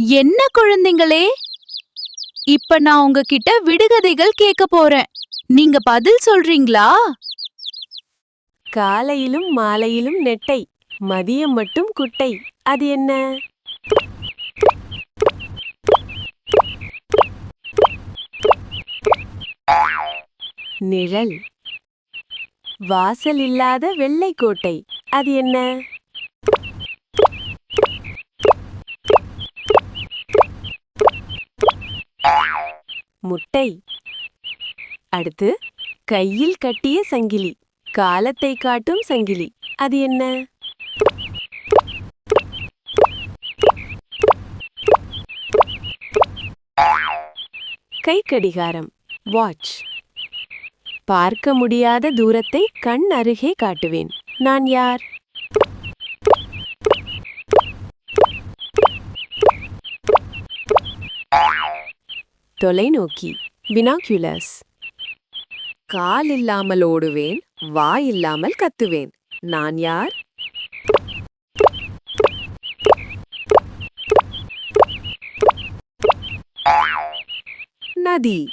என்ன குழந்தைங்களே? இப்ப நான் உங்ககிட்ட விடுகதைகள் கேட்க போறேன். நீங்க பதில் சொல்றீங்களா? காலையிலும் மாலையிலும் நெட்டை மதியம் மட்டும் குட்டை. அது என்ன? நிழல். வாசல் இல்லாத வெள்ளை கோட்டை அது என்ன? முட்டை. அடுத்து கையில் கட்டிய சங்கிலி. காலத்தை காட்டும் சங்கிலி. அது என்ன? கை கடிகாரம் வாட்ச் பார்க்க முடியாத தூரத்தை கண் அருகே காட்டுவேன். நான் யார்? தொலைநோக்கி பினாக்யூலஸ். கால் இல்லாமல் ஓடுவேன் வாய் இல்லாமல் கத்துவேன். நான் யார்? நதி.